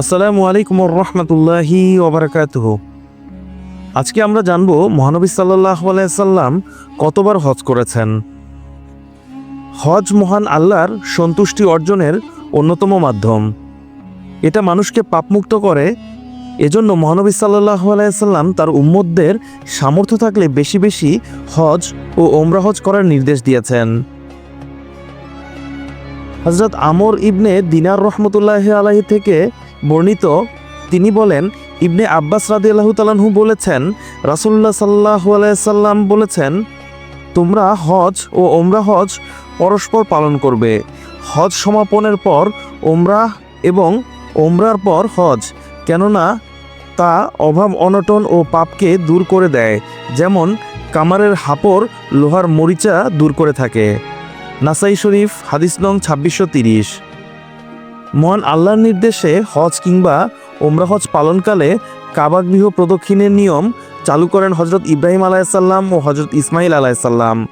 আসসালামু আলাইকুম রহমতুল্লাহি ওবরাকাতুহ আজকে আমরা জানব মহানবী সাল্লাহ সাল্লাম কতবার হজ করেছেন। হজ মহান আল্লাহর সন্তুষ্টি অর্জনের অন্যতম মাধ্যম। এটা মানুষকে পাপমুক্ত করে, এজন্য মহানবী সাল্লাহ সাল্লাম তার উম্মতদের সামর্থ্য থাকলে বেশি বেশি হজ ও ওমরা হজ করার নির্দেশ দিয়েছেন। হজরত আমর ইবনে দিনার রহমতুল্লাহ আলাহি থেকে বর্ণিত, তিনি বলেন, ইবনে আব্বাস রাদি আল্লাহ তালাহু বলেছেন রাসুল্লাহ সাল্লাহ আলাইসাল্লাম বলেছেন, তোমরা হজ ও ওমরা হজ পরস্পর পালন করবে। হজ সমাপনের পর ওমরা এবং ওমরার পর হজ, কেননা তা অভাব, অনটন ও পাপকে দূর করে দেয়। যেমন, কামারের হাপড় লোহার মরিচা দূর করে থাকে। নাসাই শরীফ, হাদিস নং ছাব্বিশশো তিরিশ। মহান আল্লাহর নির্দেশে হজ কিংবা ওমরা হজ পালনকালে কাবাগৃহ প্রদক্ষিণের নিয়ম চালু করেন হজরত ইব্রাহিম আলাইসাল্লাম ও হজরত ইসমাইল আলাইসাল্লাম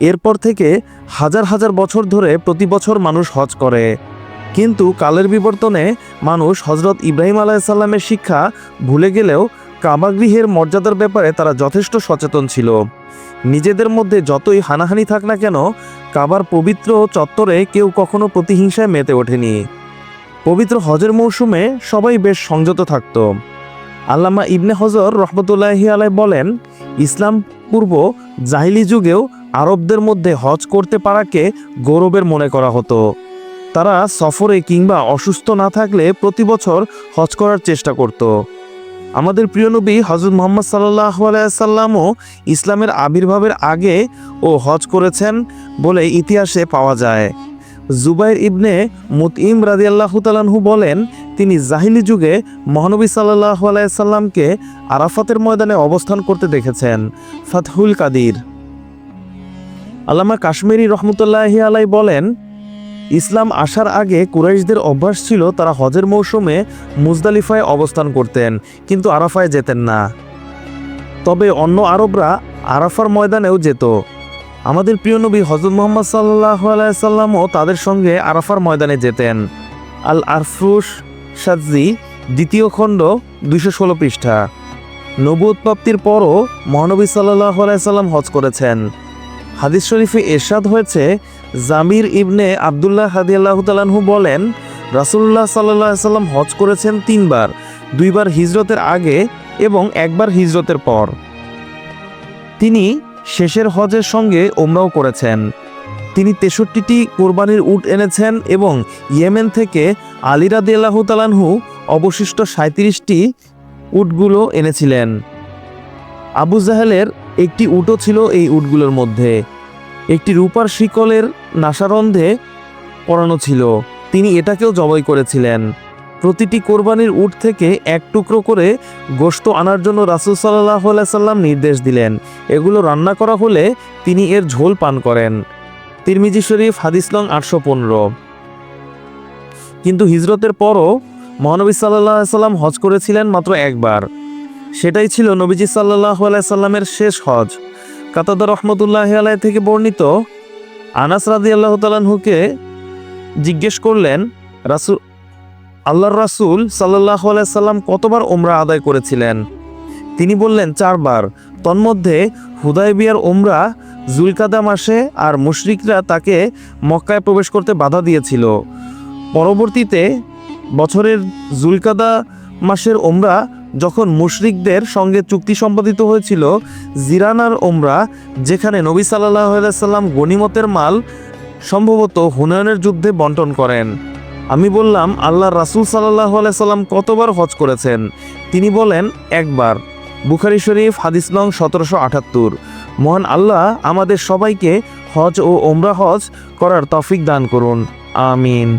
এরপর থেকে হাজার হাজার বছর ধরে প্রতি বছর মানুষ হজ করে। কিন্তু কালের বিবর্তনে মানুষ হজরত ইব্রাহিম আলাইসাল্লামের শিক্ষা ভুলে গেলেও কাবাগৃহের মর্যাদার ব্যাপারে তারা যথেষ্ট সচেতন ছিল। নিজেদের মধ্যে যতই হানাহানি থাক না কেন, কাবার পবিত্র চত্বরে কেউ কখনো প্রতিহিংসায় মেতে ওঠেনি। পবিত্র হজের মৌসুমে সবাই বেশ সংযত থাকত। আল্লামা ইবনে হজর রহমতুল্লাহি আলাই বলেন, ইসলাম পূর্ব জাহিলি যুগেও আরবদের মধ্যে হজ করতে পারাকে গৌরবের মনে করা হতো। তারা সফরে কিংবা অসুস্থ না থাকলে প্রতি বছর হজ করার চেষ্টা করত। আমাদের প্রিয় নবী হজরত মোহাম্মদ সাল্লাহ আলাইসাল্লামও ইসলামের আবির্ভাবের আগে ও হজ করেছেন বলে ইতিহাসে পাওয়া যায়। জুবাইর ইবনে মুতইম রাদিয়াল্লাহু তালানহু বলেন, তিনি জাহিলি যুগে মহানবী সাল্লাহ আলাইসাল্লামকে আরাফাতের ময়দানে অবস্থান করতে দেখেছেন, ফাতহুল কাদির। আল্লামা কাশ্মীরি রহমতুল্লাহি আলাই বলেন, ইসলাম আসার আগে কুরাইশদের অভ্যাস ছিল তারা হজের মৌসুমে মুজদালিফায় অবস্থান করতেন, কিন্তু আরাফায় যেতেন না। তবে অন্য আরবরা আরাফার ময়দানেও যেত। আমাদের প্রিয় নবী হজরত মোহাম্মদ সাল্লাহ আলাইসাল্লামও তাদের সঙ্গে আরাফার ময়দানে যেতেন। আল আরফুস সাজি দ্বিতীয় খণ্ড, দুইশো ষোলো পৃষ্ঠা। নবুত প্রাপ্তির পরও মহানবী সাল্লাহ আলাইসাল্লাম হজ করেছেন। হাদিস শরীফে এরশাদ হয়েছে, জামির ইবনে আবদুল্লাহ হাদিয়াল্লাহ তালাহু বলেন রাসুল্লাহ সাল্লাহ সাল্লাম হজ করেছেন তিনবার, দুইবার হিজরতের আগে এবং একবার হিজরতের পর। তিনি শেষের হজের সঙ্গে ওমরাও করেছেন। তিনি তেষট্টিটি কোরবানির উট এনেছেন এবং ইয়েমেন থেকে আলিরা দেলাহু তালানহু অবশিষ্ট সাঁত্রিশটি উটগুলো এনেছিলেন। আবু জাহেলের একটি উটও ছিল এই উটগুলোর মধ্যে। একটি রূপার শিকলের নাসারন্ধে পরানো ছিল। তিনি এটাকেও জবাই করেছিলেন। প্রতিটি কোরবানির উট থেকে এক টুকরো করে গোশত আনার জন্য রাসুল সাল্লাহ সাল্লাম নির্দেশ দিলেন। এগুলো রান্না করা হলে তিনি এর ঝোল পান করেন। তিরমিজি শরীফ, হাদিস লং আটশো পনেরো। কিন্তু হিজরতের পরও মহানবী সাল্লাহ সাল্লাম হজ করেছিলেন মাত্র একবার। সেটাই ছিল নবীজি সাল্লাহ সাল্লামের শেষ হজ। কাতাদা রহমতুল্লাহ আলাই থেকে বর্ণিত আনাস রাদি আল্লাহ তালাহুকে জিজ্ঞেস করলেন, রাসুল আল্লাহর রাসুল সাল্লাহ সাল্লাম কতবার ওমরা আদায় করেছিলেন? তিনি বললেন, চারবার। তন্মধ্যে হুদায়বিয়ার ওমরা জুলকাদা মাসে আর মুশরিকরা তাকে মক্কায় প্রবেশ করতে বাধা দিয়েছিল। পরবর্তীতে বছরের জুলকাদা মাসের ওমরা যখন মুশরিকদের সঙ্গে চুক্তি সম্পাদিত হয়েছিল, জিরানার ওমরা যেখানে নবী সাল্লাহ সাল্লাম গনিমতের মাল সম্ভবত হুনায়নের যুদ্ধে বন্টন করেন। আমি বললাম, আল্লাহ রাসুল সাল্লাহ সাল্লাম কতবার হজ করেছেন? তিনি বলেন, একবার। বুখারি শরীফ, হাদিস নং সতেরোশো আটাত্তর। মহান আল্লাহ আমাদের সবাইকে হজ ও ওমরা হজ করার তফিক দান করুন। আমিন।